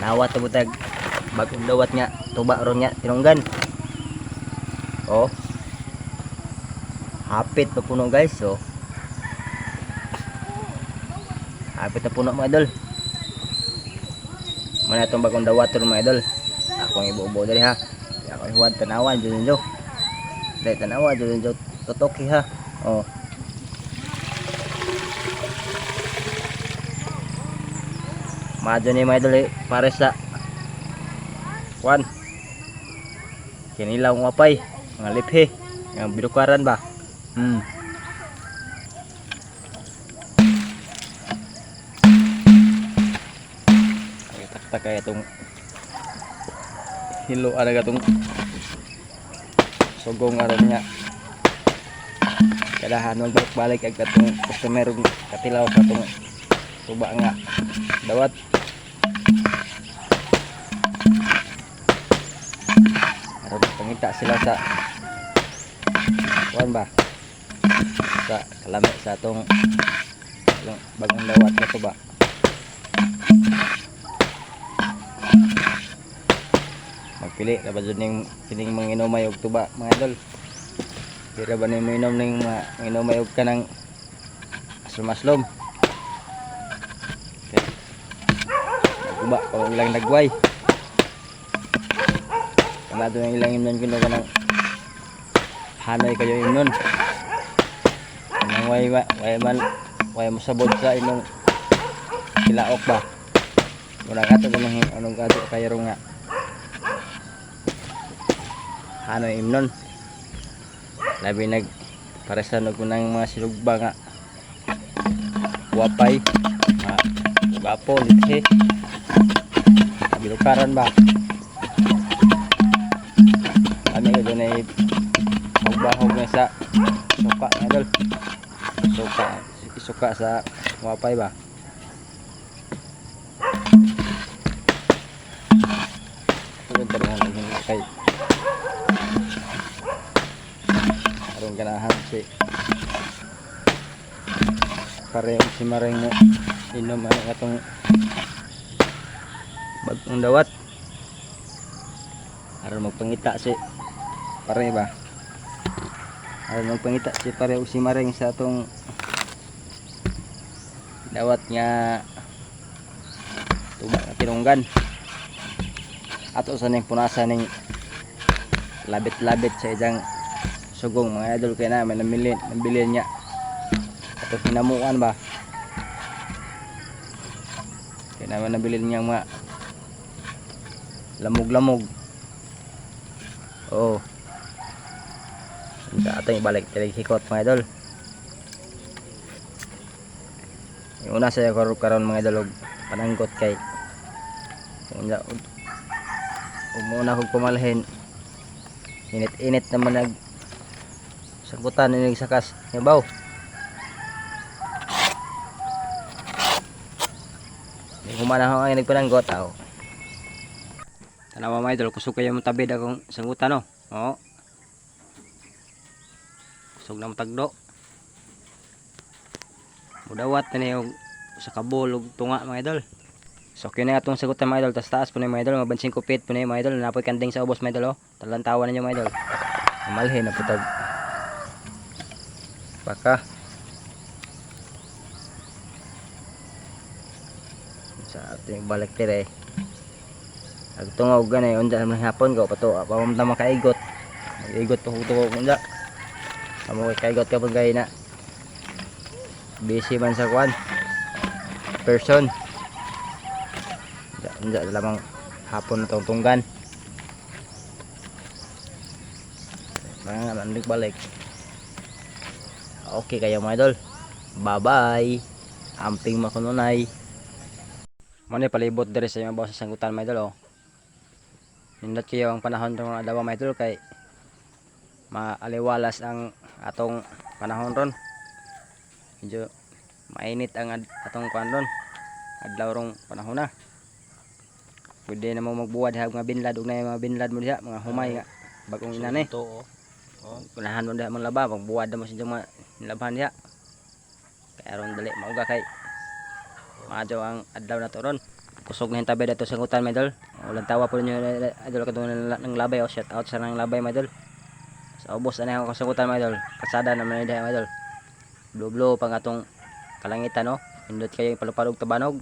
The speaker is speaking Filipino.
Nawat butag bagong dawat nga tuba ron nga tinunggan. Oh. Hapit na puno guys, oh. Hapit na puno mga idol. Mana itong bagong dawat ron mga idol. Ako ang ibubo dali ha. Ako ihuwad tanawan dyan dyan Dahil tanawan dyan dyan Totoki ha. Oh. Madyo ni mga idol eh, pares sa Kwan. Kinilaw ng wapay. Mga liphe. Mga birukaran ba? Hmm. Ay, taktak kaya itong hilo ada gatong sugong aron niya kadahan magbalik balik ag katong customer ug katilaw sa tong tuba nga. Dawat. Aron pangita sila sa kuan ba? Sa kalami sa atong bagong dawat nga tuba. Magpili na ba yung kining mga inomay og tuba mga idol. Pira ba na mo inom ng mga inomay og ka ng aslom-aslom okay. Pa ang ilang nagway Kala doon ang ilang imnon kuno ka ng Hanay kayo imnon Anong way, way, way man Way mo sabod sa inyong Kilaok ba? Muna ka ito anong kato kayo nga ano imnon labi nag para sa nag ng mga silugba nga. Wapay. Nga gapo lithe bilukaran ba? Ano ka dyan ay magbahog na sa suka nga dol suka sa wapay ba? Yung talagang naging kay aron ganahan si pareho si Maring mo inom ano katong bagong dawat. Aron magpangita si pare ba? Aron magpangita si pareho si Maring sa atong dawat nga nga tinunggan. Ato sa ning punasan ning labit-labit sa ijang sugong. Mga idol kaya namin namili nabili niya. Ito hinamuan ba? Kaya naman nabili niya mga lamog-lamog. Oo hindi ato ibalik talag hikot mga idol. Yung una sa karon karon mga idol og pananggot kay kung umuna kong pumalhin init-init naman nag sagutan ni sakas yabaw Di humana ho ang nagpananggot aw. Tanawa mga idol, kusog kayo mo tabid akong sagutan no. Oo. Kusog na matagdo. Mudawat na niyo sa kabul ug tunga mga idol. So kaya na atong sagutan mga idol, tas taas po na yung mga idol, mga bansing kupit po na yung mga idol, napoy kanding sa ubos mga idol, oh. Talantawan ninyo mga idol. Malhin na putag baka sa ating balik tire ag tungog ganay unda man hapon ko pato pa mo ta makaigot igot to to unda amo kay kaigot ka pag na busy man sa kwan person unda lamang hapon na tong tunggan mga man balik Okay kayo mga idol. Bye-bye. Amping makununay. Muna palibot diri sa mga sa sanggutan mga idol oh. Nindot kayo ang panahon ng mga dawa mga idol kay maaliwalas ang atong panahon ron. Medyo mainit ang ad- atong kuan ron. Adlaw rong panahon na. Pwede na mo magbuwad ha mga binlad ug na mga binlad mo diha mga humay nga bagong inani. Ito, oh. Oh. Unahan mo diha mong laba, magbuwad mo sa mga nilabahan diha. Kaya aron dali mauga kay Maadyo ang adlaw na to ron. kusog na hintabi dito sa ngutan mga walang tawa po ninyo idol katong ng, labay. O shout out sa ng labay mga idol. Sa ubos ano ako sa ngutan mga idol? Kasada naman na mga idol. Blue blue pang kalangitan no pindot kayo yung palupalog tabanog